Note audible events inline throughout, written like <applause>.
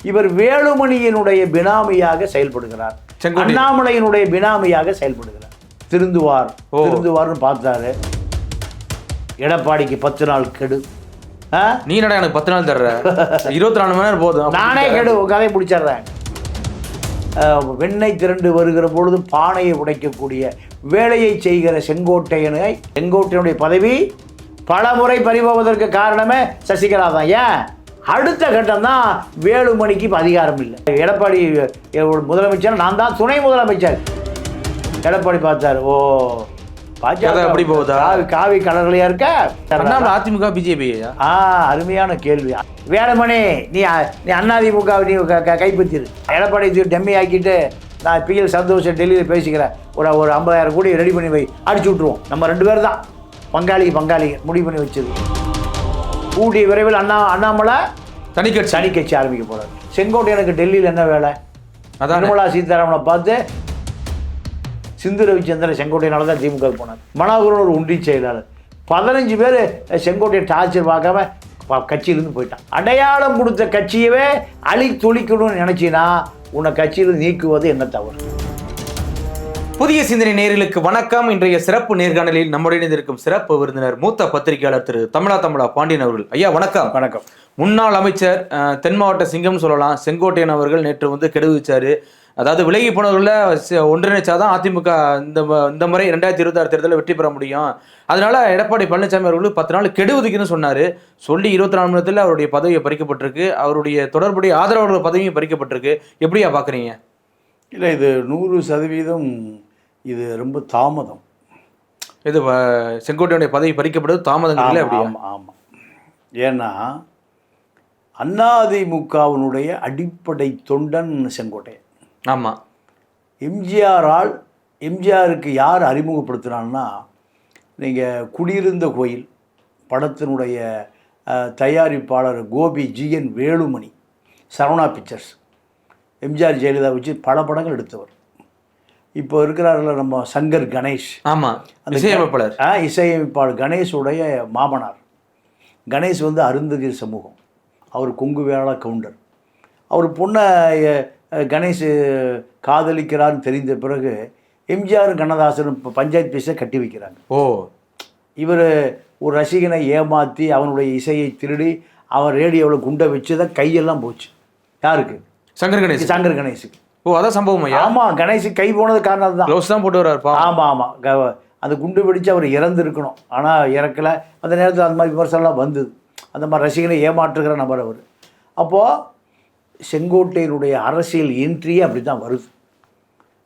இவர் வேலுமணியினுடைய பினாமியாக செயல்படுகிறார். அண்ணாமலையினுடைய பினாமியாக செயல்படுகிறார். திருந்துவார். திருந்துவார்னு பார்த்தாரு. எடப்பாடிக்கு பத்து நாள் கெடு? நீ என்னடா எனக்கு பத்து நாள் தர்ற? இருபத்தி நாலு மணி நேரம் போதும். நானே கெடு கதையை முடிச்சிடுறேன். அஹ், வெண்ணெய் திரண்டு வருகிற பொழுது பானையை உடைக்கக்கூடிய வேலையை செய்கிற செங்கோட்டையனை செங்கோட்டையனுடைய பதவி பல முறை பறிபோவதற்கு காரணமே சசிகலா தான். ஏன்? அடுத்த கட்டம் தான் வேலுமணிக்கு இப்போ அதிகாரம் இல்லை எடப்பாடி முதலமைச்சர் நான் தான் துணை முதலமைச்சர். எடப்பாடி பார்த்தார் ஓ கதை எப்படி போகுதா? காவி கலர்லையா இருக்க? அதிமுக பிஜேபி ஆ அருமையான கேள்வி. வேலுமணி நீ நீ அதிமுக நீ க- க- கைப்பற்றிரு. எடப்பாடி டம்மி ஆக்கிட்டு நான் பிஎல் சந்தோஷம் டெல்லியில் பேசிக்கிறேன். ஒரு ஒரு ஐம்பதாயிரம் கோடி ரெடி பண்ணி வை அடிச்சு விட்ருவோம் நம்ம ரெண்டு பேர் தான். பங்காளி பங்காளி முடிவு பண்ணி வச்சது கூடிய விரைவில் அண்ணா அண்ணாமலை தனி கட்சி தனி கட்சி ஆரம்பிக்க போகிறார் செங்கோட்டையனுக்கு டெல்லியில் என்ன வேலை? அதான். நிர்மலா சீதாராமனை பார்த்து சிந்து ரவிச்சந்திரன் செங்கோட்டையனால தான் திமுக போனார். மனோகரன் ஒரு ஒன்றிய செயலாளர். பதினஞ்சு பேர் செங்கோட்டையை டார்ச்சர் பார்க்காம கட்சியிலிருந்து போயிட்டான். அடையாளம் கொடுத்த கட்சியவே அழி தொழிக்கணும்னு நினைச்சினா உன்னை கட்சியிலிருந்து நீக்குவது என்ன தவறு? புதிய சிந்தனை நேயர்களுக்கு வணக்கம். இன்றைய சிறப்பு நேர்காணலில் நம்முடைய இணைந்திருக்கும் சிறப்பு விருந்தினர் மூத்த பத்திரிகையாளர் திரு தமிழா தமிழா பாண்டியன் அவர்கள். ஐயா வணக்கம். வணக்கம். முன்னாள் அமைச்சர் தென் மாவட்ட சிங்கம்னு சொல்லலாம். செங்கோட்டையன் அவர்கள் நேற்று வந்து கெடு வச்சாரு அதாவது விலகி போனவர்களில் ஒன்றிணைச்சாதான் அதிமுக இந்த இந்த முறை ரெண்டாயிரத்தி இருபத்தாறு தேர்தலில் வெற்றி பெற முடியும். அதனால எடப்பாடி பழனிசாமி அவர்களுக்கு பத்து நாள் கெடு ஒதுக்கின்னு சொன்னாரு. சொல்லி இருபத்தி நாலு மணி நேரத்தில் அவருடைய பதவியை பறிக்கப்பட்டிருக்கு. அவருடைய தொடர்புடைய ஆதரவாளர்கள் பதவியும் பறிக்கப்பட்டிருக்கு. எப்படியா பாக்குறீங்க? இல்லை இது நூறு சதவீதம் இது ரொம்ப தாமதம். இது செங்கோட்டையுடைய பதவி பறிக்கப்படுவது தாமதங்களே அப்படியா ஆமாம் ஆமாம் ஏன்னா அதிமுகவினுடைய அடிப்படை தொண்டன் செங்கோட்டையன் ஆமா. எம்ஜிஆரால் எம்ஜிஆருக்கு யார் அறிமுகப்படுத்தினான்னா நீங்கள் குடியிருந்த கோயில் படத்தினுடைய தயாரிப்பாளர் கோபி ஜிஎன் வேலுமணி சரவணா பிக்சர்ஸ். எம்ஜிஆர் ஜெயலலிதா வச்சு பல படங்கள் எடுத்தவர். இப்போ இருக்கிறார்கள நம்ம சங்கர் கணேஷ். ஆமா அந்த இசையமைப்பாளர். இசையமைப்பாளர் கணேஷுடைய மாமனார். கணேஷ் வந்து அருந்ததிர் சமூகம். அவர் கொங்கு வேளா கவுண்டர். அவர் பொண்ணை கணேஷ் காதலிக்கிறார்னு தெரிந்த பிறகு எம்ஜிஆர் கண்ணதாசனும் இப்போ பஞ்சாயத்து பீஸை கட்டி வைக்கிறாங்க. ஓ. இவர் ஒரு ரசிகனை ஏமாற்றி அவனுடைய இசையை திருடி அவன் ரேடியோவில் குண்டை வச்சு தான் கையெல்லாம் போச்சு. யாருக்கு? சங்கர் கணேஷ் சங்கர் கணேஷுக்கு ஓ அதான் சம்பவம் ஆமாம் கணேஷுக்கு கை போனது காரணம் அதுதான் க்ளவுஸ் தான் போட்டு வர்றாருப்பா ஆமாம் ஆமாம் க- அந்த குண்டு வெடிச்சு அவர் இறந்துருக்கணும். ஆனால் இறக்கல. அந்த நேரத்தில் அந்த மாதிரி விமர்சனம்லாம் வந்தது. அந்த மாதிரி ரசிகனை ஏமாற்றுகிற நபர் அவர். அப்போது செங்கோட்டையனுடைய அரசியல் என்ட்ரியே அப்படி தான் வருது.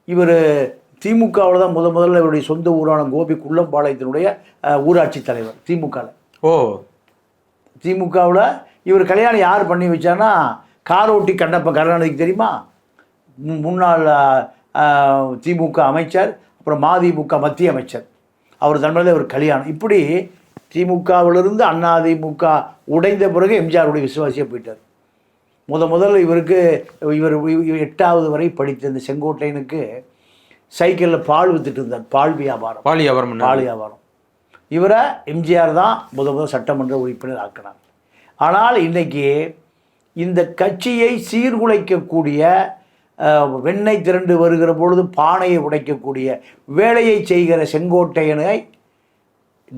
இவர் திமுகவில் தான் முத முதல்ல இவருடைய சொந்த ஊரான கோபி குள்ளம்பாளையத்தினுடைய ஊராட்சி தலைவர் திமுகவில் ஓ. திமுகவில் இவர் கல்யாணம் யார் பண்ணி வச்சான்னா காரோட்டி கண்ணப்ப கருணாநிதிக்கு தெரியுமா? முன்னாள் திமுக அமைச்சர் அப்புறம் மதிமுக மத்திய அமைச்சர். அவர் தலைமையில் ஒரு கல்யாணம். இப்படி திமுகவிலிருந்து அதிமுக உடைந்த பிறகு எம்ஜிஆருடைய விசுவாசியாக போயிட்டார். முத முதல்ல இவருக்கு இவர் எட்டாவது வரை படித்த இந்த செங்கோட்டையனுக்கு சைக்கிளில் பால் வித்துட்டு இருந்தார். பால் வியாபாரம். பாலி வியாபாரம். பால் வியாபாரம். இவரை எம்ஜிஆர் தான் முத முதல் சட்டமன்ற உறுப்பினர் ஆக்கினார். ஆனால் இன்னைக்கு இந்த கட்சியை சீர்குலைக்கக்கூடிய அஹ், வெண்ணெய் திரண்டு வருகிற பொழுது பானையை உடைக்கக்கூடிய வேலையை செய்கிற செங்கோட்டையனை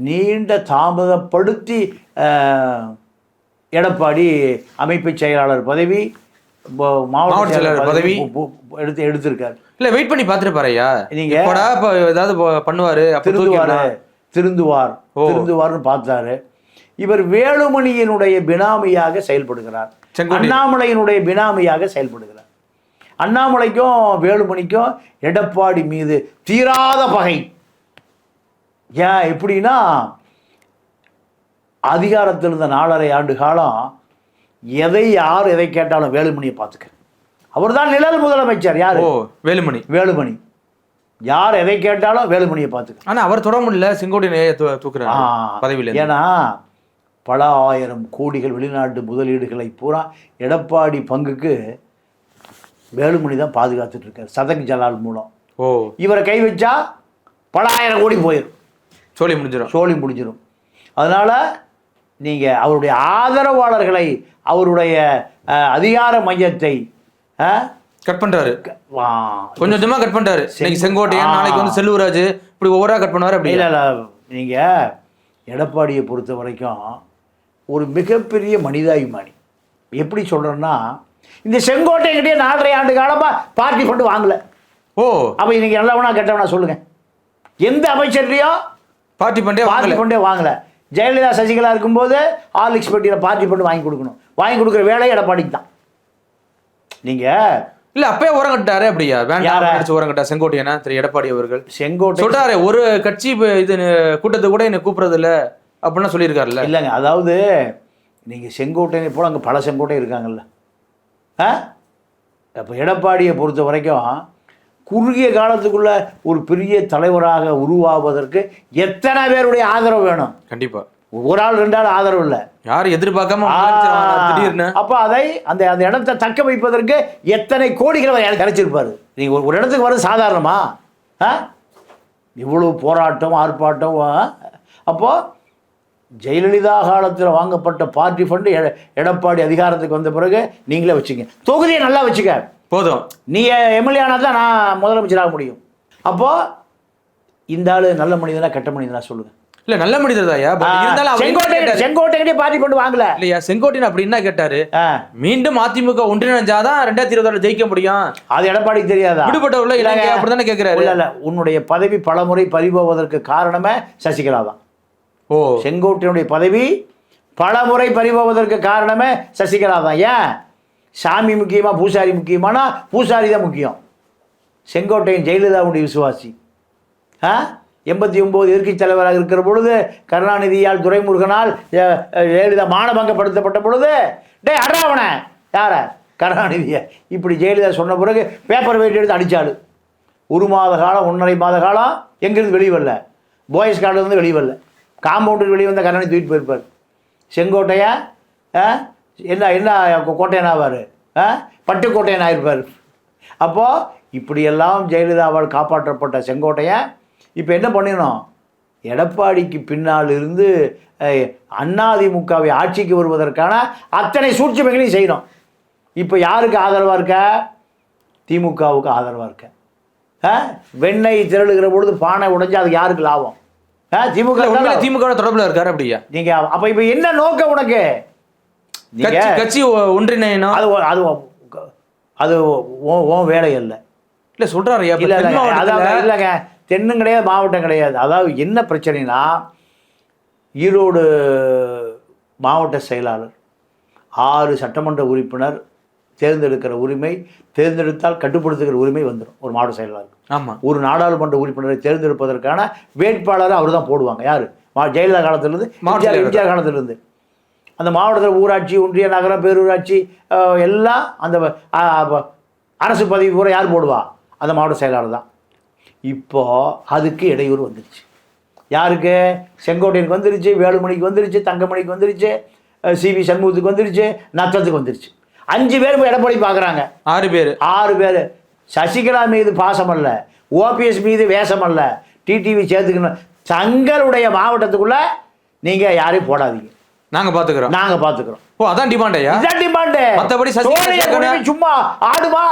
நீண்ட தாமதப்படுத்தி எடப்பாடி அமைப்பு செயலாளர் பதவி மாவட்ட செயலாளர் பதவி எடுத்து எடுத்திருக்காரு. இல்ல வெயிட் பண்ணி பாத்துருப்பாரு ஐயா. நீங்க எப்படா இப்ப ஏதாவது பண்ணுவாரு திருந்துவாரு. திருந்துவார். திருந்துவார்னு பார்த்தாரு. இவர் வேலுமணியினுடைய பினாமியாக செயல்படுகிறார். அண்ணாமலையினுடைய பினாமியாக செயல்படுகிறார். அண்ணாமலைக்கும் வேலுமணிக்கும் எடப்பாடி மீது தீராத பகை. ஏன் எப்படின்னா அதிகாரத்தில் இருந்த நாலரை ஆண்டு காலம் எதை யார் எதை கேட்டாலும் வேலுமணியை பார்த்துக்க. அவர் தான் நிழல் முதலமைச்சர் யார்? வேலுமணி. வேலுமணி. யார் எதை கேட்டாலும் வேலுமணியை பார்த்துக்க. ஆனா அவர் தொட முடியல செங்கோட்டையனை தூ- தூக்குறாரு பதவியில. ஏன்னா பல ஆயிரம் கோடிகள் வெளிநாட்டு முதலீடுகளை பூரா எடப்பாடி பங்குக்கு வேலுமணி தான் பாதுகாத்துட்டு இருக்கார் சதக் ஜலால் மூலம். ஓ. இவரை கை வச்சா பல ஆயிரம் கோடி போயிடும் சோழி முடிஞ்சிடும் சோழி முடிஞ்சிடும் அதனால் நீங்கள் அவருடைய ஆதரவாளர்களை அவருடைய அதிகார மையத்தை கட் பண்றாரு. வா- கொஞ்சம் கொஞ்சமா கட் பண்றாரு. இன்னைக்கு செங்கோட்டையன். நாளைக்கு வந்து செல்வராஜ் இப்படி ஒவ்வொரு கட் பண்ணுவாரு அப்படி. இல்ல இல்ல நீங்கள் எடப்பாடியை பொறுத்த வரைக்கும் ஒரு மிகப்பெரிய மனிதாபிமானி. எப்படி சொல்கிறேன்னா இந்த செங்கோட்டைக்கிட்டே நாலரை ஆண்டு காலமாக பார்ட்டி ஃபண்டு வாங்கல. ஓ. அப்போ இன்னைக்கு நல்லவனா கெட்டவனா சொல்லுங்க. எந்த அமைச்சர்லையும் பார்ட்டி பண்ணே பார்ட்டி ஃபண்டே வாங்கல. ஜெயலலிதா சசிகலா இருக்கும்போது ஹார்லிக்ஸ் பெட்டியில் பார்ட்டி ஃபண்டு வாங்கி கொடுக்கணும். வாங்கி கொடுக்குற வேலை எடப்பாடிக்கு தான். நீங்கள் இல்ல அப்பயே ஓரம் கட்டாரு அப்படியா? வேண்டாம்? அடிச்சு ஓரம் கட்டா செங்கோட்டையனா? திரு எடப்பாடி அவர்கள். செங்கோட்டை சொல்றாரு ஒரு கட்சி இது கூட்டத்தை கூட என்ன கூப்பிடுறது இல்ல அப்படின்னா சொல்லியிருக்காருல்ல. இல்லைங்க அதாவது நீங்கள் செங்கோட்டையை போல அங்கே பல செங்கோட்டை இருக்காங்கல்ல. ஆ? அப்போ எடப்பாடியை பொறுத்த வரைக்கும் குறுகிய காலத்துக்குள்ள ஒரு பெரிய தலைவராக உருவாவதற்கு எத்தனை பேருடைய ஆதரவு வேணும்? கண்டிப்பா. ஒரு ஆள் ரெண்டு ஆள் ஆதரவு இல்லை. யாரும் எதிர்பார்க்காம திடீர்னு? அப்போ அதை அந்த அந்த இடத்தை தக்க வைப்பதற்கு எத்தனை கோடிகள் அவர் கிடைச்சிருப்பாரு நீங்கள் ஒரு இடத்துக்கு வர சாதாரணமா? ஆ? இவ்வளவு போராட்டம் ஆர்ப்பாட்டம் ஆ? அப்போ ஜெயலலிதா காலத்தில் வாங்கப்பட்ட பார்ட்டி ஃபண்டு எட- எடப்பாடி அதிகாரத்துக்கு வந்த பிறகு நீங்களே வச்சுங்க. தொகுதியை நல்லா வச்சுக்க. போதும். நீ எம்எல்ஏ ஆனால் தான் நான் முதலமைச்சராக முடியும். அப்போ இந்த ஆளு நல்ல மனிதனா கெட்ட மனிதனா சொல்லுங்க. இல்ல நல்ல மனிதர் தாயா பட் இருந்தாலும் அவர் என்ன செங்கோட்டை கேட்டாரு? செங்கோட்டைக்கிட்டே பார்ட்டி ஃபண்டு வாங்கல. இல்லையா செங்கோட்டையன் அப்படி என்ன கேட்டாரு? மீண்டும் அதிமுக ஒன்றிணைஞ்சாதான் ரெண்டாயிரத்தி இருபதாறு ஜெயிக்க முடியும். அது எடப்பாடிக்கு தெரியாதா? விடுபட்டவர்கள இலங்கை கேக்குறாரு? இல்ல இல்ல உன்னுடைய பதவி பலமுறை பறிபோவதற்கு காரணமே சசிகலா தான் ஓ. செங்கோட்டையினுடைய பதவி பலமுறை பறிபோவதற்கு காரணமே சசிகலா தான் ஏன்? சாமி முக்கியமா பூசாரி முக்கியமானா பூசாரி தான் முக்கியம். செங்கோட்டையன் ஜெயலலிதாவுடைய விசுவாசி. ஆ? எண்பத்தி ஒம்பது எதிர்க்கட்சி தலைவராக இருக்கிற பொழுது கருணாநிதியால் துரைமுருகனால் ஜெயலலிதா மானபங்கப்படுத்தப்பட்ட பொழுது டேய் அடாவன யார? கருணாநிதியை. இப்படி ஜெயலலிதா சொன்ன பிறகு பேப்பர் வெயிட் எடுத்து அடித்தாள் ஒரு மாத காலம் ஒன்றரை மாத காலம் எங்கிருந்து வெளியே வரல? பாய்ஸ் கார்டுலேருந்து வெளியே வரல. காம்பவுண்டுக்கு வெளியே வந்த கருணாநிதி தூக்கிட்டு போயிருப்பார். செங்கோட்டையா? ஆ? என்ன என்ன கோட்டையன் ஆவார் ஆ? பட்டுக்கோட்டையன் ஆயிருப்பார் அப்போது இப்படியெல்லாம் ஜெயலலிதாவால் காப்பாற்றப்பட்ட செங்கோட்டையன் இப்போ என்ன பண்ணிடணும்? எடப்பாடிக்கு பின்னால் இருந்து அதிமுகவை ஆட்சிக்கு வருவதற்கான அத்தனை சூழ்ச்சிமைகளையும் செய்யணும். இப்போ யாருக்கு ஆதரவாக இருக்க? திமுகவுக்கு ஆதரவாக இருக்க? வெண்ணெய் திரளுகிற பொழுது பானை உடைஞ்சு அதுக்கு யாருக்கு லாபம்? திமுக. திமுக தொடர்புல இருக்காரு அப்படியா. நீங்க அப்ப இப்ப என்ன நோக்கம் உனக்கு? கட்சி ஒன்றிணையணும் அது அது அது உன் வேலை இல்லை இல்ல மாவட்டத்துல அதாவது இல்லைங்க தென்னும் கிடையாது மாவட்டம் கிடையாது. அதாவது என்ன பிரச்சனைனா ஈரோடு மாவட்ட செயலாளர் ஆறு சட்டமன்ற உறுப்பினர் தேர்ந்தெடுக்கிற உரிமை தேர்ந்தெடுத்தால் கட்டுப்படுத்துகிற உரிமை வந்துடும் ஒரு மாவட்ட செயலாளருக்கு. ஆமா. ஒரு நாடாளுமன்ற உறுப்பினரை தேர்ந்தெடுப்பதற்கான வேட்பாளரை அவர் தான் போடுவாங்க. யார்? மா ஜெயலலிதா காலத்திலிருந்து மாவட்ட. எம்ஜிஆர் காலத்திலிருந்து. அந்த மாவட்டத்தில் ஊராட்சி ஒன்றிய நகரம் பேரூராட்சி எல்லாம் அந்த அரசு பதவி பூரா யார் போடுவா? அந்த மாவட்ட செயலாளர் தான். இப்போ அதுக்கு இடையூறு வந்துருச்சு. யாருக்கு? செங்கோட்டையனுக்கு வந்துருச்சு வேலுமணிக்கு வந்துருச்சு தங்கமணிக்கு வந்துருச்சு சிவி சண்முகத்துக்கு வந்துருச்சு நத்தத்துக்கு வந்துருச்சு. அஞ்சு பேர் போய் எடப்பாடி பார்க்குறாங்க ஆறு பேரு. ஆறு பேர். சசிகலா மீது பாசம் அல்ல. ஓபிஎஸ் மீது வேஷம் அல்ல. டிடிவி சேர்த்துக்கணும். தங்களுடைய மாவட்டத்துக்குள்ள நீங்க யாரையும் போடாதீங்க. நாங்க பாத்துக்கிறோம். நாங்க பாத்துக்கிறோம். ஓ அதான் டிமாண்ட் ஐயா? இதான் டிமாண்டு மத்தபடி சோழிய. குடுமி சும்மா ஆடுமா?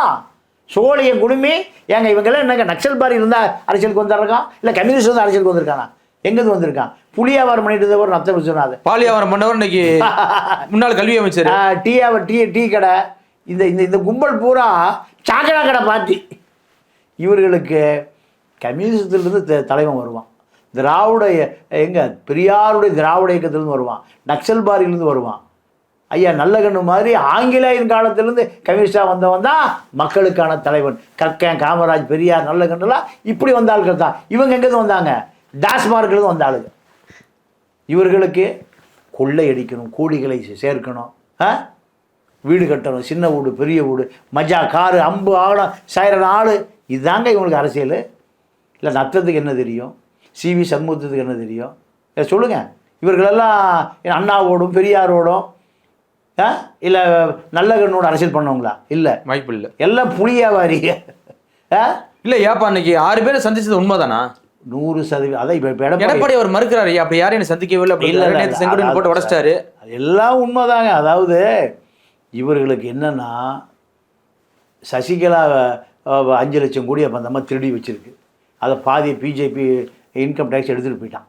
சோழிய குடுமி. ஏங்க இவங்கெல்லாம் என்னங்க நக்சல் பாரி இருந்தா அரசியலுக்கு வந்துருக்கான் இல்ல கம்யூனிஸ்ட் வந்து அரசியலுக்கு வந்திருக்கானா? எங்கிருந்து வந்திருக்கான் புளியாவாரம் பண்ணிட்டு இருந்தவர் நத்த விஸ்வநாதன் பாலியாவரம் பண்ணவர் இன்னைக்கு <laughs> முன்னாள் கல்வி அமைச்சர். டீ டீ டீ கடை. இந்த இந்த இந்த கும்பல் பூரா சாக்கடை கடை பார்ட்டி இவர்களுக்கு கம்யூனிசத்திலிருந்து தலைவன் வருவான். திராவிட எங்க பெரியாருடைய திராவிட இயக்கத்திலேருந்து வருவான். நக்சல்பாரியிலேருந்து வருவான். ஐயா நல்லகண்ணு மாதிரி ஆங்கிலேயன் காலத்திலேருந்து கம்யூனிஸ்டாக வந்தவன் தான் மக்களுக்கான தலைவன். கற்கன் காமராஜ் பெரியார் நல்லகண்ணுலாம் இப்படி வந்த ஆட்கள் தான். இவங்க எங்கேருந்து வந்தாங்க? டாஸ்மார்க்லேருந்து வந்த ஆளுங்க. இவர்களுக்கு கொள்ளையடிக்கணும் கோடிகளை சே- சேர்க்கணும். ஆ? வீடு கட்டணும் சின்ன வீடு பெரிய வீடு மஜா காரு அம்பு ஆகணும் சாயிரம் ஆள் இதுதாங்க இவங்களுக்கு அரசியல். இல்லை நத்தத்துக்கு என்ன தெரியும்? சிவி சண்முகத்துக்கு என்ன தெரியும்? சொல்லுங்கள் இவர்களெல்லாம் என்ன அண்ணாவோடும் பெரியாரோடும் இல்லை நல்ல கண்ணோட அரசியல் பண்ணவங்களா? இல்லை. வாய்ப்பு இல்ல. எல்லாம் புளியாவாரிங்க இல்ல ஏப்பா இன்னைக்கு ஆறு பேரை சந்திச்சது உண்மைதானா? நூறு சதவீதம் அதான் இப்போ எடப்பாடி அவர் மறுக்கிறாரு. அப்படி யாரையும் என்னை சந்திக்கவே இல்லை. அப்படி இல்ல. செங்கோட்டையன் போட்டு உடச்சிட்டாரு. அது எல்லாம் உண்மைதாங்க. அதாவது இவர்களுக்கு என்னன்னா சசிகலா அஞ்சு லட்சம் கோடி அப்போ அந்த அம்மா திருடி வச்சிருக்கு. அதை பாதி பிஜேபி இன்கம் டேக்ஸ் எடுத்துகிட்டு போயிட்டான்.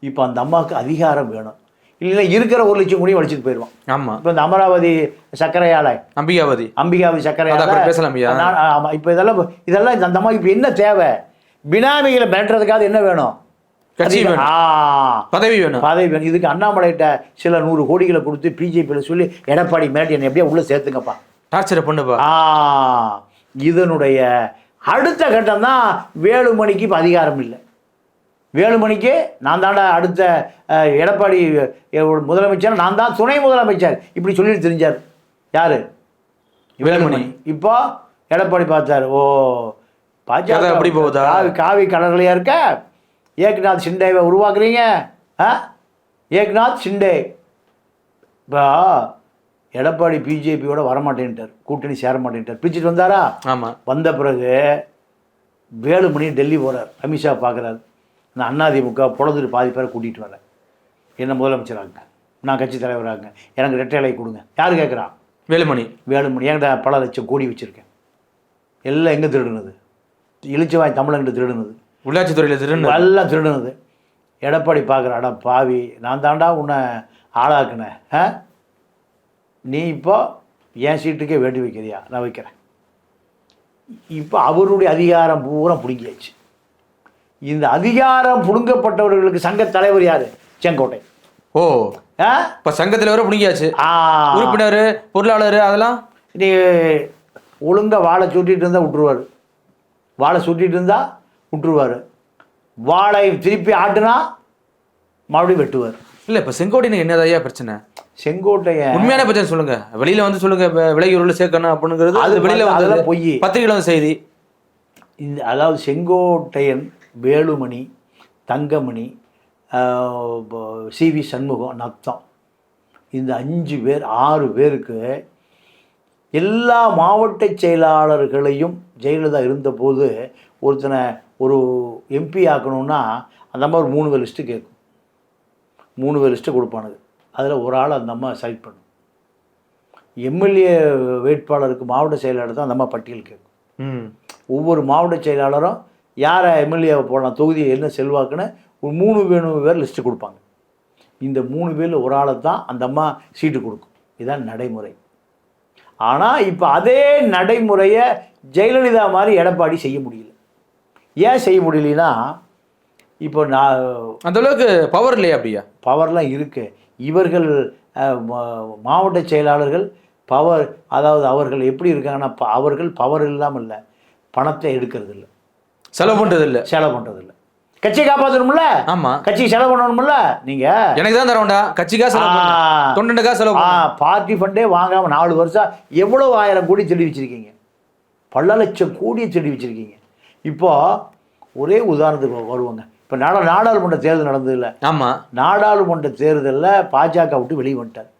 இப்போ அந்த அம்மாவுக்கு அதிகாரம் வேணும். இல்லைன்னா இருக்கிற ஒரு லட்சம் கோடியும் வலிச்சுட்டு போயிடுவான். ஆமா. இப்போ இந்த அமராவதி சர்க்கரை ஆலை அம்பிகாவதி அம்பிகாவதி சர்க்கரை பேசலாம் ஆமாம் இப்போ இதெல்லாம் இதெல்லாம் அந்த அம்மாவுக்கு இப்போ என்ன தேவை? பினாமிகளை மிரட்டுறதுக்காக என்ன வேணும்? கட்சி அதிக- வேணும். ஆ. பதவி வேணும். பதவி வேணும். இதுக்கு அண்ணாமலைகிட்ட சில நூறு கோடிகளை கொடுத்து பிஜேபியில் சொல்லி எடப்பாடி மிரட்டி என்னை எப்படியே உள்ளே சேர்த்துங்கப்பா. டார்ச்சரை பண்ணுப்பா. ஆ. இதனுடைய அடுத்த கட்டம் தான் வேலுமணிக்கு இப்போ அதிகாரம் இல்லை. வேலுமணிக்கு நான் தாண்டா அடுத்த எடப்பாடி முதலமைச்சர் நான் தான் துணை முதலமைச்சர். இப்படி சொல்லிட்டு தெரிஞ்சார். யாரு? வேலுமணி. இப்போ எடப்பாடி பார்த்தாரு. ஓ பாஜக அப்படி போகுதா? காவி கலர்லையா இருக்க? ஏக்நாத் சிண்டேவை உருவாக்குறீங்க. ஆ? ஏக்நாத் சிண்டே இப்போ எடப்பாடி பிஜேபியோட வரமாட்டேன்ட்டார். கூட்டணி சேர மாட்டேன்ட்டார் பிரிச்சுட்டு வந்தாரா? ஆமா. வந்த பிறகு வேலுமணி டெல்லி போகிறார் அமித்ஷா பார்க்குறாரு. நான் அதிமுக பொழுது பாதி பேரை கூட்டிகிட்டு வரேன். என்ன முதலமைச்சராங்க நான் கட்சி தலைவராங்க எனக்கு ரெட்டை இலை கொடுங்க. யார் கேட்குறான் வேலுமணி. வேலுமணி. என்கிட்ட பல லட்சம் கோடி வச்சுருக்கேன். எல்லாம் எங்கே திருடுனது? இழிச்சவாய் தமிழங்கிட்ட திருடுனது. உள்ளாட்சித்துறையில திரு எல்லாம் திருடுனது. எடப்பாடி பார்க்குற அட பாவி. நான் தாண்டா உன்னை ஆளாக்குனேன் ஆ? நீ இப்போ என் சீட்டுக்கே வேண்டி வைக்கிறியா? நான் வைக்கிறேன். இப்போ அவருடைய அதிகாரம் பூரா பிடுங்கியாச்சு. இந்த அதிகாரம் புடுங்கப்பட்டவர்களுக்கு சங்க தலைவர் யாரு? செங்கோட்டை. ஓ. இப்ப சங்கத்துல வர முடியாச்சு ஆ. உறுப்பினர் பொருளாளர் அதெல்லாம்? நீ ஒழுங்கா வாழை சுட்டிட்டு இருந்தால் விட்டுருவார் வாழை சுட்டிட்டு இருந்தா விட்டுருவார் வாழை திருப்பி ஆட்டுனா மறுபடியும் வெட்டுவார். இல்ல இப்ப செங்கோட்டையனுக்கு என்னதையா பிரச்சனை? செங்கோட்டையன் உண்மையான பிரச்சனை சொல்லுங்க. வெளியில வந்து சொல்லுங்க இப்ப விலகி உள்ள சேர்க்கணும் அப்படிங்கிறது அது வெளியில வந்து- பொய். பத்திரிகையில செய்தி. இந்த அதாவது செங்கோட்டையன் வேலுமணி தங்கமணி சி வி சண்முகம் நத்தம். இந்த அஞ்சு பேர் ஆறு பேருக்கு எல்லா மாவட்ட செயலாளர்களையும் ஜெயலலிதா இருந்தபோது ஒருத்தனை ஒரு எம்பி ஆக்கணும்னா அந்த அம்மா ஒரு மூணு பேர் லிஸ்ட்டு கேட்கும். மூணு பேர் லிஸ்ட்டு கொடுப்பானுங்க. அதில் ஒரு ஆள் அந்த அம்மா செலக்ட் பண்ணும். எம்எல்ஏ வேட்பாளருக்கு மாவட்ட செயலாளர் தான் அந்த அம்மா பட்டியல் கேட்கும். ம். ஒவ்வொரு மாவட்ட செயலாளரும் யாரை எம்எல்ஏவை போடலாம் தொகுதியை என்ன செல்வாக்குன்னு ஒரு மூணு வேணும் பேர் லிஸ்ட்டு கொடுப்பாங்க. இந்த மூணு பேரில் ஒரு ஆளை தான் அந்த அம்மா சீட்டு கொடுக்கும். இதுதான் நடைமுறை. ஆனால் இப்போ அதே நடைமுறையை ஜெயலலிதா மாதிரி எடப்பாடி செய்ய முடியல. ஏன் செய்ய முடியலனா இப்போ நான் அந்த அளவுக்கு பவர் இல்லையா அப்படியா? பவர்லாம் இருக்கு. இவர்கள் மாவட்ட செயலாளர்கள் பவர் அதாவது அவர்கள் எப்படி இருக்காங்கன்னா ப- அவர்கள் பவர் இல்லாமல் இல்லை பணத்தை எடுக்கிறது இல்லை செலவு பண்றது இல்ல செலவு பண்றது இல்ல கட்சியை காப்பாற்றணும்ல ஆமா. கட்சிக்கு செலவு பண்ணணும்ல? நீங்க? எனக்கு தான் தர வேண்டாம் கட்சிக்கா செலவு. தொண்டனுக்கா செலவு. பார்ட்டி ஃபண்டே வாங்காம நாலு வருஷம் எவ்வளவு ஆயிரம் கோடி திருடி வச்சிருக்கீங்க? பல லட்சம் கோடியை திருடி வச்சிருக்கீங்க. இப்போ ஒரே உதாரணத்துக்கு வருவாங்க. இப்போ நாடா நாடாளுமன்ற தேர்தல் நடந்தது இல்லை ஆமா. நாடாளுமன்ற தேர்தலில் பாஜக விட்டு வெளியே வந்துட்டார்.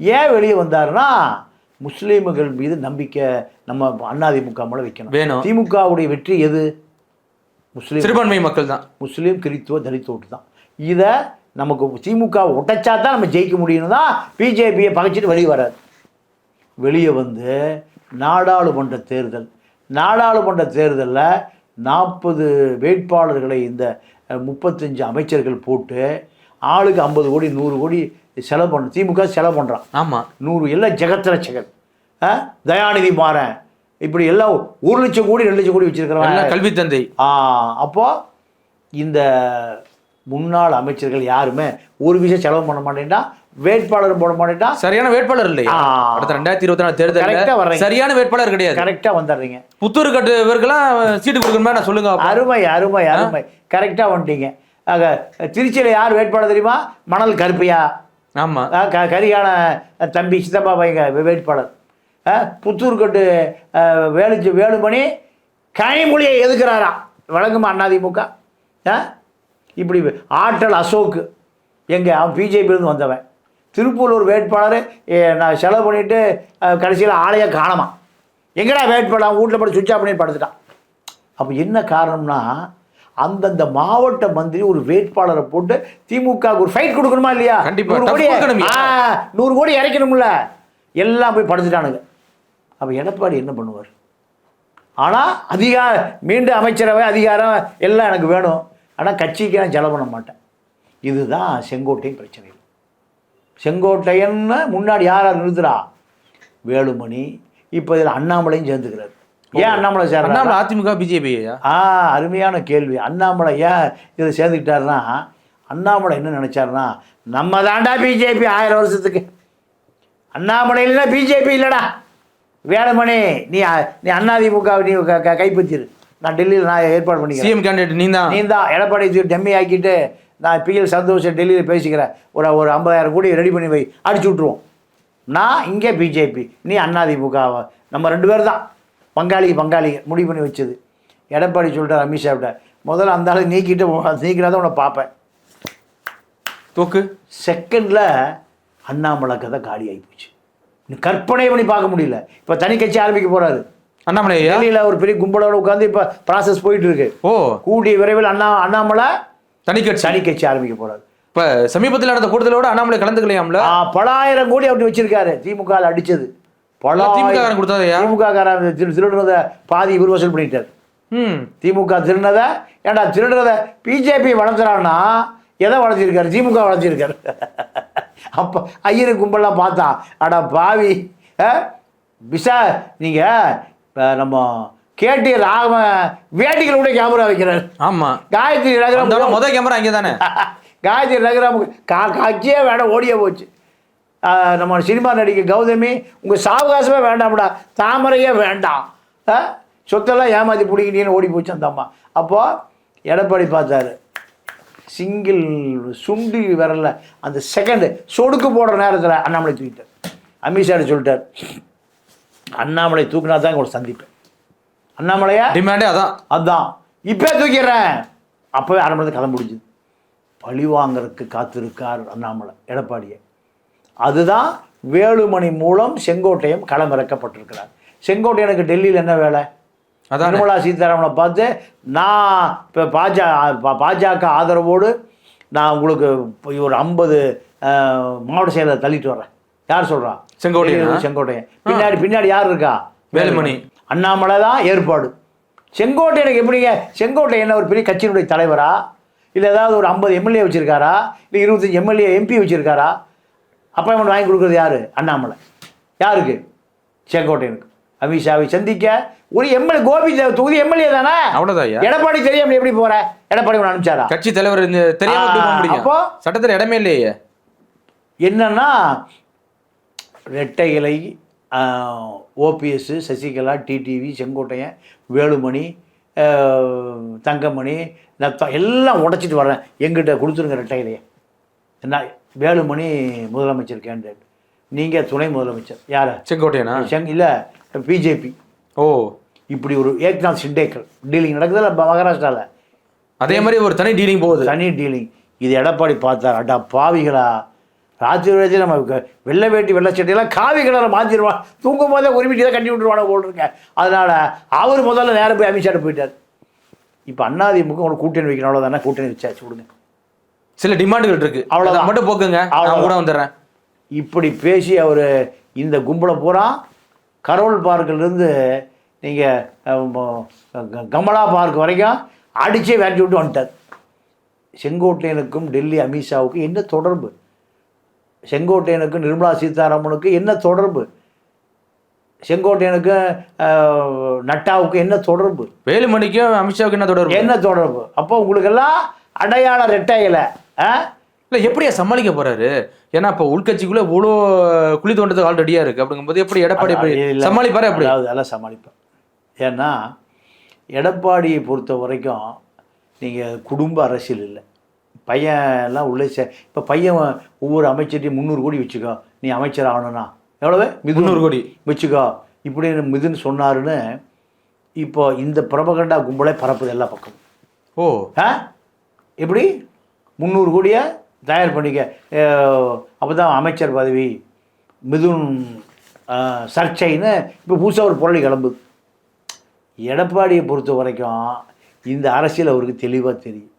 ஏன் வெளியே வந்தாருன்னா முஸ்லீம்கள் மீது நம்பிக்கை நம்ம அதிமுக மேல வைக்கணும். வேணும். திமுகவுடைய வெற்றி எது? முஸ்லீம் சிறுபான்மை மக்கள் தான் முஸ்லீம் கிறித்துவ தலித் ஓட்டு தான் இதை நமக்கு திமுக உடைச்சா தான் நம்ம ஜெயிக்க முடியும்னு தான் பிஜேபியை பகைச்சிட்டு வெளியே வராது வெளியே வந்து நாடாளுமன்ற தேர்தல் நாடாளுமன்ற தேர்தலில் நாற்பது வேட்பாளர்களை இந்த முப்பத்தஞ்சு அமைச்சர்கள் போட்டு ஆளுக்கு ஐம்பது கோடி நூறு கோடி செலவு பண்ண திமுக செலவு பண்ணுறான் ஆமா. நூறு எல்லாம் ஜெகத் ரட்சகன் ஆ? தயாநிதி மாறன். இப்படி எல்லாம் ஒரு லட்சம் கோடி ரெண்டு லட்சம் கோடி வச்சிருக்கிறவன். எல்லாம் கல்வி தந்தை. ஆ அப்போ இந்த முன்னாள் அமைச்சர்கள் யாருமே ஒரு விஷயம் செலவு பண்ண மாட்டேன்டா வேட்பாளர் போட மாட்டேன்டா. சரியான வேட்பாளர் இல்லையா? ஆ. அடுத்த ரெண்டாயிரத்தி இருபத்தி நாலு வர்றீங்க. சரியான வேட்பாளர் கிடையாது. கரெக்டாக வந்துடுறீங்க புத்தூர் கட்டு இவருக்கெல்லாம் சீட்டு கொடுக்கணுமா நான் சொல்லுங்க. அருமை அருமை அருமை. கரெக்டாக வந்துட்டீங்க. ஆக திருச்சியில் யார் வேட்பாளர் தெரியுமா? மணல் கருப்பையா. ஆமா. ஆ, க கரியான தம்பி சித்தப்பா பையங்க வேட்பாளர். புத்தூர்கட்டு வேலு வேலுமணி கனிமொழியை எதுக்குறாராம் வழங்குமா அதிமுக ஆ இப்படி ஆற்றல் அசோக்கு. எங்கே அவன் பிஜேபியிலேருந்து வந்தவன். திருப்பூர் வேட்பாளர் நான் செலவு பண்ணிவிட்டு கடைசியில் ஆளையே காணாமா. எங்கடா வேட்பாளர்? வீட்டில் போட்டு சுவிட்ச் ஆஃப் பண்ணி படுத்துட்டான். அப்போ என்ன காரணம்னா அந்தந்த மாவட்ட மந்திரி ஒரு வேட்பாளரை போட்டு திமுக ஒரு ஃபைட் கொடுக்கணுமா இல்லையா? நூறு கோடி நூறு கோடி இறைக்கணும்ல. எல்லாம் போய் படுத்துட்டானுங்க. அப்போ எடப்பாடி என்ன பண்ணுவார்? ஆனால் அதிகார மீண்டும் அமைச்சரவை அதிகாரம் எல்லாம் எனக்கு வேணும். ஆனால் கட்சிக்கு நான் செலவு பண்ண மாட்டேன். இதுதான் செங்கோட்டையின் பிரச்சனை செங்கோட்டையன்னு முன்னாடி யார் யார் நிறுத்துறா? வேலுமணி இப்போ இதில் அண்ணாமலையும் சேர்ந்துக்கிறார். ஏன் அண்ணாமலை சேர்றா அண்ணாமலை அதிமுக பிஜேபி ஆ அருமையான கேள்வி. அண்ணாமலை ஏன் இதில் சேர்ந்துக்கிட்டாருன்னா அண்ணாமலை என்ன நினச்சாருன்னா நம்ம தாண்டா பிஜேபி ஆயிரம் வருஷத்துக்கு. அண்ணாமலை இல்லைன்னா பிஜேபி இல்லைடா. வேலுமணி நீ நீ அதிமுக நீ கைப்பற்றிரு. நான் டெல்லியில் நான் ஏற்பாடு பண்ணிக்கிறேன். சிஎம் கேண்டிடேட் நீ தான் நீ தான் எடப்பாடி டம்மி ஆக்கிட்டு நான் பிஎல் சந்தோஷம் டெல்லியில் பேசிக்கிறேன். ஒரு ஒரு ஐம்பதாயிரம் கோடி ரெடி பண்ணி வை. அடிச்சு விட்ருவோம் நான் இங்கே பிஜேபி நீ அதிமுக நம்ம ரெண்டு பேர் தான். பங்காளி பங்காளி முடிவு பண்ணி வச்சது. எடப்பாடி சொல்லிட்டார் அமித்ஷாவிட்ட முதல்ல அந்த ஆளை நீக்கிட்டு நீக்கினா தான் உன்னை பார்ப்பேன். தூக்கு. செகண்டில் அண்ணாமலை கதை காலி ஆகி போச்சு. கற்பனை பண்ணி பார்க்க முடியல. இப்போ தனி கட்சி ஆரம்பிக்க போகிறாரு அண்ணாமலை டெல்லியில் ஒரு பெரிய கும்பலோட உட்காந்து இப்போ ப்ராசஸ் போயிட்டு இருக்கு. ஓ. கூடிய விரைவில் அண்ணா அண்ணாமலை தனி கட்சி. தனி கட்சி ஆரம்பிக்க போறாரு. இப்ப சமீபத்தில் நடந்த கூட்டத்தோட அண்ணாமலை கலந்துக்கலையாம்ல? ஆ, பலாயிரம் கோடி அப்படி வச்சிருக்காரு. திமுக அடிச்சது. திமுக காரன் கொடுத்தாதையா திமுக காரன் திரு திருடுறத பாதி இவர் வசூல் பண்ணிட்டார். ம். திமுக திருடினத ஏன்டா திருடுறத பிஜேபி வளர்த்துறான்னா எதை வளர்த்திருக்காரு? திமுக வளர்த்திருக்காரு. <laughs> அப்போ ஐயரு கும்பல்லாம் பார்த்தா அட பாவி? பிசா நீங்கள் நம்ம கேட்டி ராம வேட்டிகள் கூட கேமரா வைக்கிறார். ஆமா. காயத்ரி நகரம் முத கேமரா அங்கே தானே காயத்ரி ரகுராம் கா காட்சியே வேண்டாம் ஓடியே போச்சு. நம்ம சினிமா நடிகை கௌதமி உங்கள் சாவகாசமே வேண்டாம்டா தாமரையே வேண்டாம்? சொத்தெல்லாம் ஏமாத்தி பிடிக்கிட்டீங்கன்னு ஓடி போச்சு அந்த அம்மா. அப்போது எடப்பாடி பார்த்தாரு. சிங்கிள் சுண்டி விரல்ல அந்த செகண்டு சொடுக்கு போடுற நேரத்தில் அண்ணாமலை தூக்கிட்டார். அமித்ஷா சொல்லிட்டார் அண்ணாமலை தூக்குனா தான் உங்களை சந்திப்பேன். அண்ணாமலையா? டிமாண்டே அதான். அதான். இப்போ தூக்கிடுறேன். அப்போவே நேரத்துல கதை முடிஞ்சுது. பழி வாங்கறதுக்கு காத்திருக்கார் அண்ணாமலை எடப்பாடியை. அதுதான் வேலுமணி மூலம் செங்கோட்டையம் களமிறக்கப்பட்டிருக்கிறார். செங்கோட்டையனுக்கு டெல்லியில் என்ன வேலை? நிர்மலா சீதாராமனை பார்த்து நான் இப்போ பாஜக பாஜக ஆதரவோடு நான் உங்களுக்கு ஒரு ஐம்பது மாவட்ட செயலர் தள்ளிட்டு வரேன் யார் சொல்றா? செங்கோட்டையனா? செங்கோட்டையன். பின்னாடி பின்னாடி யார் இருக்கா? வேலுமணி. அண்ணாமலை தான் ஏற்பாடு. செங்கோட்டையனுக்கு எப்படிங்க? செங்கோட்டையன் என்ன ஒரு பெரிய கட்சியினுடைய தலைவரா? இல்லை ஏதாவது ஒரு ஐம்பது எம்எல்ஏ வச்சிருக்காரா? இல்லை இருபத்தஞ்சி எம்எல்ஏ எம்பி வச்சிருக்காரா? அப்பாயின்மெண்ட் வாங்கி கொடுக்குறது யாரு? அண்ணாமலை. யாருக்கு? செங்கோட்டையனுக்கு. அமித்ஷாவை சந்திக்க ஒரு எம்எல்ஏ கோபி தொகுதி எம்எல்ஏ தானே? அவ்வளவுதான் எடப்பாடி தெரியாம எப்படி போற? எடப்பாடி உன்னை அனுப்பிச்சாரா? கட்சி தலைவர் தெரியாம அப்போ? சட்டத்துல இடமே இல்லையே. என்னன்னா ரெட்டை இலை ஓபிஎஸ் சசிகலா டிடிவி செங்கோட்டையன் வேலுமணி தங்கமணி நத்தம் எல்லாம் உடைச்சிட்டு வரேன் எங்கிட்ட கொடுத்துருங்க ரெட்டை இலையை என்ன வேலுமணி முதலமைச்சர் கேண்டிடேட் நீங்கள் துணை முதலமைச்சர். யார்? செங்கோட்டையனா? செங் இல்லை பிஜேபி. ஓ. இப்படி ஒரு ஏக்நாத் சிண்டேக்கர். டீலிங் நடக்குதுல்ல மகாராஷ்டிராவில் அதே மாதிரி ஒரு தனி டீலிங் போகுது. தனி டீலிங். இது எடப்பாடி பார்த்தார். அடா பாவிகளா. ராத்திரி வேலையில் நம்ம வெள்ளை வேட்டி வெள்ளை சட்டையெல்லாம் காவி கலரை மாற்றிடுவான் தூங்கும் போதே உரிமிட்டு தான் கட்டி விட்டுருவான இருக்கேன் அதனால் அவர் முதல்ல நேரம் போய் அமித்ஷாட்ட போயிட்டார். இப்போ அண்ணாதிமுக உங்களுக்கு கூட்டணி வைக்கணும். அவ்வளோதானே கூட்டணி வச்சாச்சு விடுங்க சில டிமாண்டுகள் இருக்கு. அவ்வளவுதான். அதை மட்டும் போக்குங்க. அவ்வளவுதான். கூட வந்துடுறேன். இப்படி பேசி அவர் இந்த கும்பலை பூரா கரோல் பார்க்கிலிருந்து நீங்கள் கமலா பார்க் வரைக்கும் அடிச்சே விரட்டி விட்டு வந்துட்டார். செங்கோட்டையனுக்கும் டெல்லி அமித்ஷாவுக்கும் என்ன தொடர்பு? செங்கோட்டையனுக்கும் நிர்மலா சீதாராமனுக்கு என்ன தொடர்பு? செங்கோட்டையனுக்கும் அஹ், நட்டாவுக்கும் என்ன தொடர்பு? வேலுமணிக்கும் அமித்ஷாவுக்கு என்ன தொடர்பு? என்ன தொடர்பு? அப்போ உங்களுக்கெல்லாம் அடையாள ரெட்டையில ஆ இல்ல எப்படியா சமாளிக்க போறாரு? ஏன்னா இப்ப உள்கட்சிக்குள்ள இவ்வளோ குழி தோண்டத்துக்கு ஆள் ரெடியா இருக்கு. அப்படிங்கும்போது எப்படி எடப்பாடி எப்படி. சமாளிப்பாரு எப்படி? அதாவது அதெல்லாம் சமாளிப்பேன் ஏன்னா எடப்பாடியை பொறுத்த வரைக்கும் நீங்கள் குடும்ப அரசியல் இல்லை. பையன் எல்லாம் உள்ளே சே இப்போ பையன் ஒவ்வொரு அமைச்சர்ட்டையும் முந்நூறு கோடி வச்சுக்கோ. நீ அமைச்சர் ஆகணும்னா. எவ்வளவு? முந்நூறு கோடி. வச்சுக்கோ. இப்படி மிதுன் சொன்னாருன்னு இப்போ இந்த பிரபகண்டா கும்பலே பரப்புது எல்லா பக்கமும். ஓ. ஆ? எப்படி? முந்நூறு கோடியை? தயார் பண்ணிக்க. அப்போ தான் அமைச்சர் பதவி மிதுன் சர்ச்சைன்னு இப்போ புதுசாக ஒரு பொருளை கிளம்புது எடப்பாடியை பொறுத்த வரைக்கும் இந்த அரசியல் அவருக்கு தெளிவாக தெரியும்.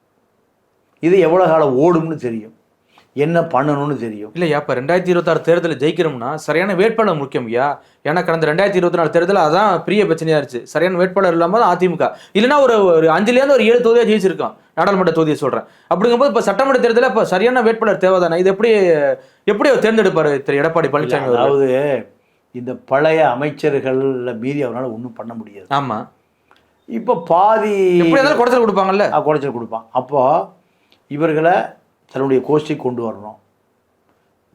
இது எவ்வளோ காலம் ஓடும்னு தெரியும். என்ன பண்ணணும்னு தெரியும். இல்லையா இப்போ ரெண்டாயிரத்தி இருபத்தாறு தேர்தலில் ஜெயிக்கிறோம்னா சரியான வேட்பாளர் முக்கியம் ஐயா. ஏன்னா கடந்த ரெண்டாயிரத்தி இருபத்தி நாலு தேர்தலில் அதான் பெரிய பிரச்சனையாக இருந்துச்சு. சரியான வேட்பாளர் இல்லாமல் அதிமுக. இல்லைன்னா ஒரு ஒரு அஞ்சுலேருந்து ஒரு ஏழு தொகுதியாக ஜெயிச்சிருக்கான். நாடாளுமன்ற தொகுதியை சொல்றேன். அப்படிங்கும்போது இப்போ சட்டமன்ற தேர்தலில் இப்போ சரியான வேட்பாளர் தேவைதானே? இது எப்படி எப்படி அவர் தேர்ந்தெடுப்பாரு திரு எடப்பாடி பழனிசாமி? அதாவது இந்த பழைய அமைச்சர்கள்ல மீறி அவரால் ஒன்றும் பண்ண முடியாது. ஆமா. இப்போ பாதி எப்படி இருந்தாலும் குறைச்சல் கொடுப்பாங்கல்ல? அஹ், குறைச்சல் கொடுப்பான். அப்போ இவர்களை தன்னுடைய கோஷ்டி கொண்டு வரணும்.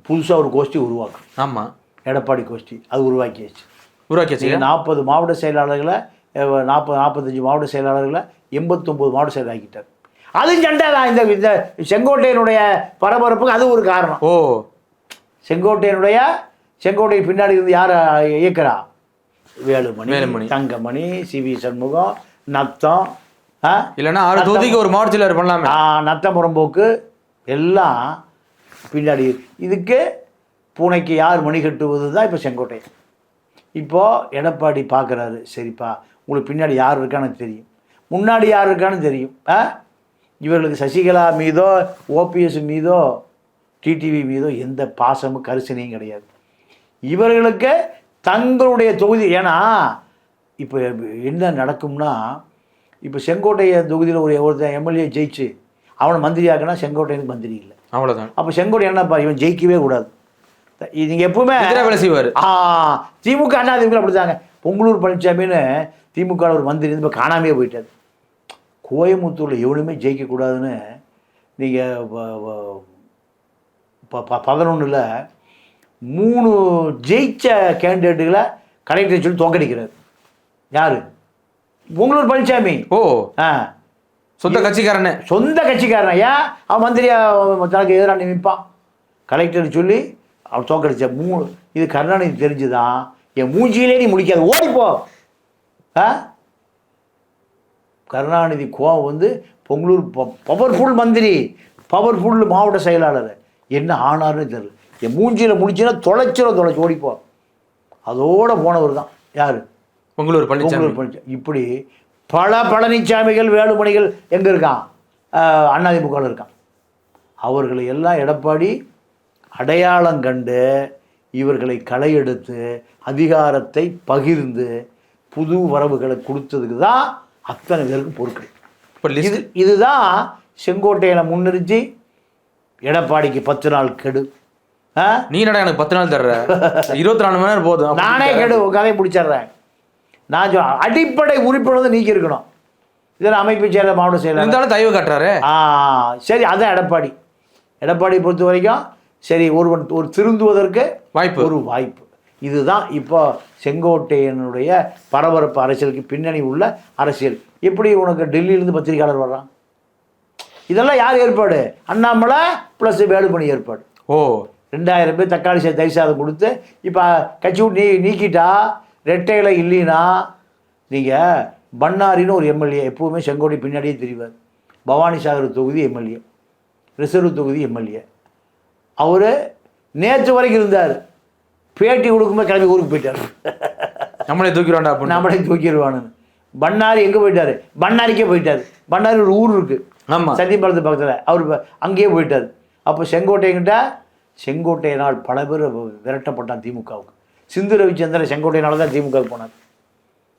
புதுசாக ஒரு கோஷ்டி உருவாக்கணும். ஆமா. எடப்பாடி கோஷ்டி அது உருவாக்கியாச்சு. உருவாக்கியாச்சு. நாற்பது மாவட்ட செயலாளர்களை நாற்பது நாற்பத்தஞ்சு மாவட்ட செயலாளர்களை எண்பத்தொம்போது மாவட்ட செயலர் ஆக்கிட்டார். அதுவும் சண்டை தான். இந்த இந்த செங்கோட்டையனுடைய பரபரப்புக்கு அது ஒரு காரணம். ஓ. செங்கோட்டையனுடைய செங்கோட்டை பின்னாடி இருந்து யார் இயக்குறா? வேலுமணி வேலுமணி. தங்கமணி சி வி சண்முகம் நத்தம் ஆ? இல்லைன்னா ஆறு தொகுதிக்கு ஒரு மாவட்ட செயலர் பண்ணலாமே. ஆ, நத்தம்புறம்போக்கு எல்லாம் பின்னாடி. இதுக்கு பூனைக்கு யார் மணி கட்டுவது தான் இப்போ செங்கோட்டை. இப்போ எடப்பாடி பார்க்குறாரு சரிப்பா. உங்களுக்கு பின்னாடி யார் இருக்கான்னு தெரியும். முன்னாடி யார் இருக்கான்னு தெரியும். ஆ? இவர்களுக்கு சசிகலா மீதோ ஓபிஎஸ் மீதோ டிடிவி மீதோ எந்த பாசமும் கரிசனையும் கிடையாது. இவர்களுக்கு தங்களுடைய தொகுதி ஏன்னா இப்போ என்ன நடக்கும்னா இப்போ செங்கோட்டைய தொகுதியில் ஒரு ஒருத்தன் எம்எல்ஏ ஜெயிச்சு அவனை மந்திரி ஆக்கினா செங்கோட்டையனுக்கு மந்திரி இல்லை. அவ்வளவுதான். அப்போ செங்கோட்டை என்னப்பா இவன் ஜெயிக்கவே கூடாது. நீங்கள் எப்பவுமே வேலை செய்வாரு. ஆ திமுக அண்ணா திமுக அப்படித்தாங்க. பொங்கலூர் பழனிசாமின்னு திமுக ஒரு மந்திரி இருந்து இப்போ காணாமையே போயிட்டார். கோயம்புத்தூரில் எவனுமே ஜெயிக்கக்கூடாதுன்னு நீங்கள் பதினொன்றில் மூணு ஜெயிச்ச கேண்டிடேட்டுகளை கலெக்டர் சொல்லி தோக்கடிக்கிறார். யார்? பொங்கலூர் பழனிசாமி ஓ. ஆ. சொந்த கட்சிக்காரனே. சொந்த கட்சிக்காரன். ஏன் அவன் மந்திரியா தனக்கு எதிராக நிற்பான். கலெக்டர் சொல்லி அவன் தோக்கடிச்ச மூணு இது கருணாநிதி தெரிஞ்சுதான். என் மூஞ்சியிலே நீ முடிக்காது. ஓடிப்போ. ஆ? கருணாநிதி கோவம் வந்து பொங்கலூர் பவர்ஃபுல் மந்திரி பவர்ஃபுல் மாவட்ட செயலாளர். என்ன ஆனார்னு தெரியல. என் மூஞ்சியில் முடிச்சுன்னா தொலைச்சிரும் தொலைச்சி ஓடிப்போ அதோட போனவர் தான். யார்? பொங்கலூர் பொங்கலூர் பழனிசாமி இப்படி பல பழனிசாமிகள் வேலுமணிகள் எங்கே இருக்கான்? அண்ணாதிமுகவில் இருக்கான். அவர்களை எல்லாம் எடப்பாடி அடையாளம் கண்டு இவர்களை களை எடுத்து அதிகாரத்தை பகிர்ந்து புது வரவுகளை கொடுத்ததுக்கு தான் அத்தனை பேருக்கு பொறுப்பு இப்போ இது இதுதான் செங்கோட்டையில முன்னிறுத்தி எடப்பாடிக்கு பத்து நாள் கெடு. நீ என்னடா எனக்கு பத்து நாள் தர்ற? இருபத்தி நாலு மணி நேரம் போதும். நானே கெடு கதையை முடிச்சிடுறேன். நான் சொல் அடிப்படை உறுப்பினர் வந்து நீக்கி இருக்கணும் இதில் அமைப்பு செயலர் மாவட்ட செயலர். இருந்தாலும் தயவு காட்டுறாரு. ஆ சரி அதான் எடப்பாடி. எடப்பாடி பொறுத்த வரைக்கும் சரி ஒருவன் ஒரு திருந்துவதற்கு வாய்ப்பு. ஒரு வாய்ப்பு. இதுதான் இப்போ செங்கோட்டையனுடைய பரபரப்பு அரசியலுக்கு பின்னணி உள்ள அரசியல். எப்படி உனக்கு டெல்லியிலேருந்து பத்திரிகையாளர் வர்றான்? இதெல்லாம் யார் ஏற்பாடு? அண்ணாமலை ப்ளஸ் வேலுமணி ஏற்பாடு. ஓ. ரெண்டாயிரம் பேர் தக்காளி சாதம் தயிர் சாதம் கொடுத்து இப்போ கட்சி விட்டு நீ நீக்கிட்டா ரெட்டையில இல்லைன்னா நீங்கள் பண்ணாரின்னு ஒரு எம்எல்ஏ எப்பவுமே செங்கோட்டை பின்னாடியே தெரிவார். பவானி சாகர் தொகுதி எம்எல்ஏ. ரிசர்வ் தொகுதி எம்எல்ஏ. அவர் நேற்று வரைக்கும் இருந்தார். பேட்டி கொடுக்கும்போது கிளம்பி ஊருக்கு போயிட்டார். நம்மளே தூக்கிடுவாண்டா நம்மளே தூக்கிடுவானுன்னு பண்ணாரி எங்கே போயிட்டார்? பண்ணாரிக்கே போயிட்டார். பண்ணாரி ஒரு ஊர் இருக்குது ஆமா. சத்தியமங்கலத்து பக்கத்தில். அவர் அங்கேயே போயிட்டார். அப்போ செங்கோட்டையங்கிட்ட செங்கோட்டையனால் பல பேர் விரட்டப்பட்டான் திமுகவுக்கு. சிந்து ரவிச்சந்திரன் செங்கோட்டையனால தான் திமுகவுக்கு போனார்.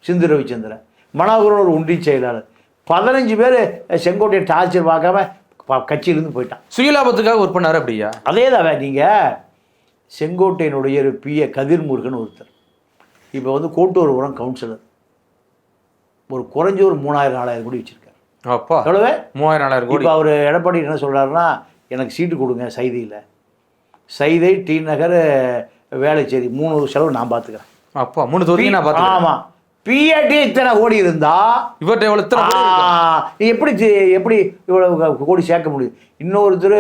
சிந்து ரவிச்சந்திரன். மனோகரன் ஒரு ஒன்றிய செயலாளர். பதினஞ்சு பேர் செங்கோட்டையை டார்ச்சர் பார்க்காம கட்சியிலிருந்து போயிட்டான். சுயலாபத்துக்காக ஒர்க் பண்ணாரு அப்படியா? அதே தான் நீங்கள் செங்கோட்டையனுடைய ஒரு பிஏ கதிர்முருகன் ஒருத்தர். இப்போ வந்து கோட்டூர்புரம் கவுன்சிலர் ஒரு குறைஞ்ச ஒரு மூணாயிரம் நாலாயிரம் கோடி வச்சுருக்காரு. அப்பா எவ்வளவு? மூவாயிரம் நாலாயிரம் கோடி. இப்போ அவர் எடப்பாடி என்ன சொல்றாருன்னா எனக்கு சீட்டு கொடுங்க சைதையில். சைதை டி நகர் வேலைச்சேரி மூணு செலவு நான் பார்த்துக்கிறேன் அப்பா மூணு தொகுதி நான் பார்த்தேன் ஆமாம் பிஏடி இத்தனை கோடி இருந்தா இவர்கிட்ட எவ்வளவு இத்தனை எப்படி எப்படி இவ்வளவு கோடி சேர்க்க முடியும்? இன்னொருத்தர்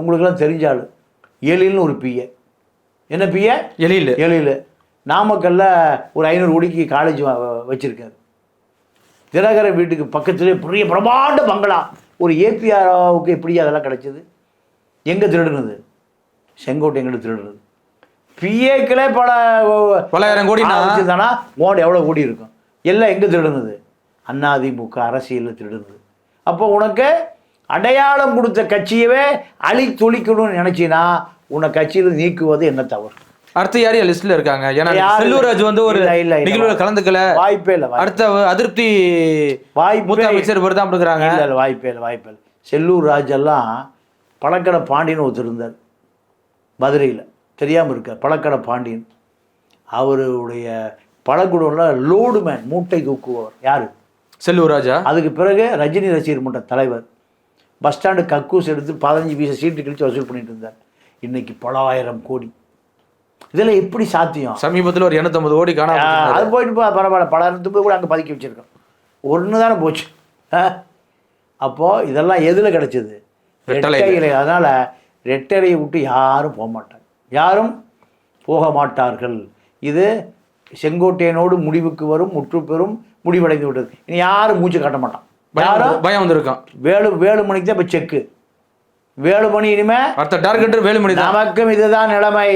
உங்களுக்கெல்லாம் தெரிஞ்ச ஆளு. எழில்னு ஒரு பிஏ என்ன பிஏ எழில். எழில். நாமக்கல்ல ஒரு ஐநூறு கோடிக்கு காலேஜ் வச்சுருக்காரு. தினகர வீட்டுக்கு பக்கத்துலேயே பெரிய பிரமாண்ட பங்களா. ஒரு ஏபிஆர்வுக்கு எப்படி அதெல்லாம் கிடைச்சது? எங்கே திருடுனது? செங்கோட்டை எங்கிட்ட திருடுனது. பிஏக்களே பல பலாயிரம் கோடினா? வச்சுருந்தானா மோடி எவ்வளோ கோடி இருக்கும்? எல்லாம் எங்கே திருடுனது? அதிமுக அரசியலில் திருடுனது. அப்போ உனக்கு அடையாளம் கொடுத்த கட்சியவே அழி துளிக்கணும்னு நினைச்சினா உன்னை கட்சியில் நீக்குவது என்ன தவறு? அடுத்து யார் லிஸ்ட்ல இருக்காங்க? ஏன்னா? செல்லூராஜ் வந்து ஒரு. நிகழ்வுல கலந்துக்கல. வாய்ப்பே இல்லை அடுத்த அதிருப்தி வாய்ப்பே மூத்த அமைச்சர் வருதான் அப்படிங்கிறாங்க இல்லை இல்லை வாய்ப்பே இல்லை வாய்ப்பே இல்லை. செல்லூர் ராஜெல்லாம் பழக்கடை பாண்டியன் ஒருத்தர் இருந்தார். மதுரையில். தெரியாமல் இருக்கார். பழக்கடை பாண்டியன். அவருடைய பழக்குடம்ல லோடு மேன் மூட்டை தூக்குபவர். யார்? செல்லூர் ராஜா அதுக்கு பிறகு ரஜினி ரசிகர் மன்ற தலைவர். பஸ் ஸ்டாண்டு கக்கூஸ் எடுத்து பதினஞ்சு பீச சீட்டு கழிச்சு வசூல் பண்ணிட்டு இருந்தார். இன்னைக்கு பல ஆயிரம் கோடி. இதெல்லாம் எப்படி சாத்தியம்? சமீபத்துல ஒரு 250 கோடி போயிருக்கு. அது போயிட்டு பா பரவாயில்ல. பல போய் கூட அங்கே பதுக்கி வச்சிருக்கோம். ஒன்று தானே போச்சு. ஆ? அப்போ இதெல்லாம் எதில் கிடைச்சது. ரெட்டைகளை அதனால் ரெட்டலையை விட்டு யாரும் போக மாட்டாங்க. யாரும் போக மாட்டார்கள். இது செங்கோட்டையனோடு முடிவுக்கு வரும் முற்று பெறும் முடிவடைந்து விட்டது. இனி யாரும் மூச்சு காட்ட மாட்டான். யாரும் பயம் வந்திருக்கான் வேலு வேலுமணிக்கு தான் இப்போ செக்கு. வேலுமணி இனிமே அடுத்த டார்கெட் வேலுமணி தான். நமக்கும் இதுதான் நிலைமை.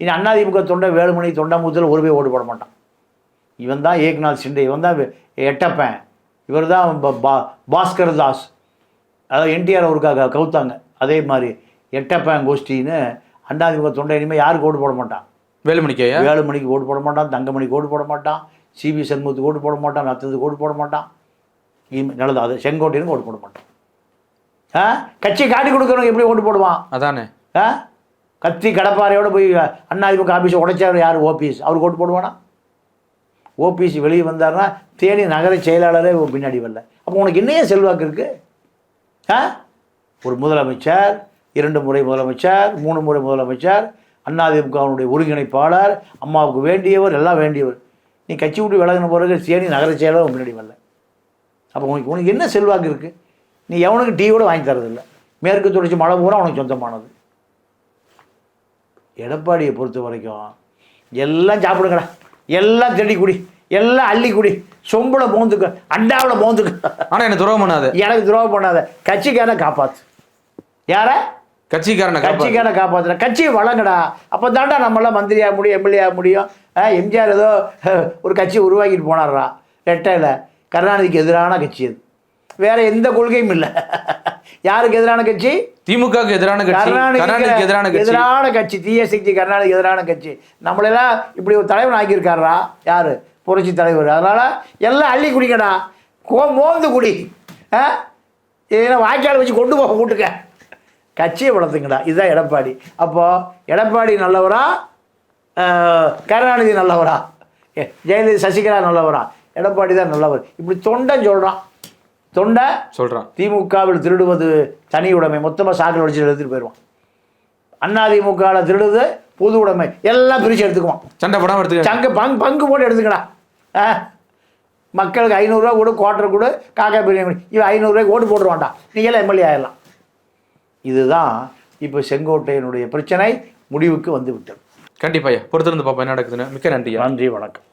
இனி அண்ணாதிமுக தொண்டை வேலுமணி தொண்டாமுத்தில் ஒரு போய் ஓட்டு போட மாட்டான். இவன் தான் ஏக்நாத் சிண்டே இவன் தான் எட்டப்பன். இவர் தான் பாஸ்கர் தாஸ். அதாவது என்டிஆர் அவருக்காக கவுத்தாங்க. அதே மாதிரி எட்டப்பன் கோஷ்டின்னு அண்ணாதிமுக தொண்டை இனிமேல் யாருக்கு ஓட்டு போட மாட்டான்? வேலுமணிக்கையா வேலுமணிக்கு ஓட்டு போட மாட்டான் தங்கமணிக்கு ஓட்டு போட மாட்டான் சிபி சண்முகத்துக்கு ஓட்டு போட மாட்டான் நத்தத்துக்கு ஓட்டு போட மாட்டான். இனிமே- நல்லது அது செங்கோட்டையனுக்கு ஓட்டு போட மாட்டான். கட்சி காட்டி கொடுக்குறவங்க எப்படி ஓட்டு போடுவான்? அதானே. ஆ? கத்தி கடப்பாறையோட போய் அண்ணாதிமுக ஆஃபீஸை உடைச்சார் யார்? ஓபிஎஸ். அவருக்கு ஓட்டு போடுவானா? ஓபிஎஸ் வெளியே வந்தாருன்னா தேனி நகர செயலாளரே பின்னாடி வரல. அப்போ உனக்கு என்னைய செல்வாக்கு இருக்கு? ஆ? ஒரு முதலமைச்சர் இரண்டு முறை முதலமைச்சர் மூணு முறை முதலமைச்சர் அண்ணாதிமுகவினுடைய ஒருங்கிணைப்பாளர் அம்மாவுக்கு வேண்டியவர் எல்லாம் வேண்டியவர். நீ கட்சி விட்டு விலகின பிறகு தேனி நகர செயலாளர் பின்னாடி வரல. அப்போ உனக்கு உனக்கு என்ன செல்வாக்கு இருக்குது நீ எவனுக்கு டீ கூட வாங்கி தரதில்ல மேற்கு தொடர்ச்சி மழை பூரா உனக்கு சொந்தமானது. எடப்பாடியை பொறுத்த வரைக்கும் எல்லாம் சாப்பிடுங்கடா எல்லாம் திருடி குடி. எல்லாம் அள்ளி குடி. சொம்புல மோந்துக்க. அண்டாவில் மோந்துக்க. ஆனா என்ன துரோகம் பண்ணாத. எனக்கு துரோகம் பண்ணாத. கட்சிக்கான காப்பாத்து. யார? கட்சிக்காரனை காப்பாத்து. கட்சிக்கான காப்பாத்துற கட்சியை வழங்கடா அப்போ தாண்டா நம்மளாம் மந்திரி ஆக முடியும் எம்எல்ஏ ஆக முடியும். எம்ஜிஆர் ஏதோ ஒரு கட்சி உருவாக்கிட்டு போனார்ரா. ரெட்டையில். கருணாநிதிக்கு எதிரான கட்சி அது. வேற எந்த கொள்கையும் இல்லை. யாருக்கு எதிரான கட்சி? திமுகவுக்கு எதிரான கட்சி கருணாநிதிக்கு எதிரான கட்சி. எதிரான கட்சி தீயசக்தி கருணாநிதிக்கு எதிரான கட்சி. நம்மளெல்லாம் இப்படி ஒரு தலைவன் ஆக்கியிருக்காரா யாரு? புரட்சி தலைவர். அதனால எல்லாம் அள்ளி குடிக்கடா கோ மோந்து குடி. ஆ? ஏன்னா வாய்க்கால் வச்சு கொண்டு போக கூட்டுக்க கட்சியை வளர்த்துங்கடா. இதுதான் எடப்பாடி. அப்போ எடப்பாடி நல்லவரா? கருணாநிதி நல்லவரா? ஜெயலலிதா சசிகலா நல்லவரா? எடப்பாடி தான் நல்லவர். இப்படி தொண்டன் சொல்கிறான் தொண்டை சொல்றான். திமுகவில் திருடுவது தனி உடைமை. மொத்தமாக சாக்கில் வச்சு எடுத்துட்டு போயிடுவான் அதிமுகவில் திருடுது பொது உடைமை. எல்லாம் பிரித்து எடுத்துக்குவான். சண்டை போடாம எடுத்துக்க. சங்க பங்கு பங்கு போட்டு எடுத்துக்கடா. ஆ? மக்களுக்கு ஐநூறுரூவா கொடு குவார்டர் கொடு காக்கா பிரியாணி இவன் ஐநூறுரூவாய்க்கு ஓட்டு போட்டுருவான்டா. நீங்களாம் எம்எல்ஏ ஆயிடலாம். இதுதான் இப்போ செங்கோட்டையனுடைய பிரச்சனை. முடிவுக்கு வந்து விட்டது. கண்டிப்பாயா பொறுத்திருந்து பாப்பா என்ன நடக்குதுன்னு. மிக்க நன்றியா? நன்றி வணக்கம்.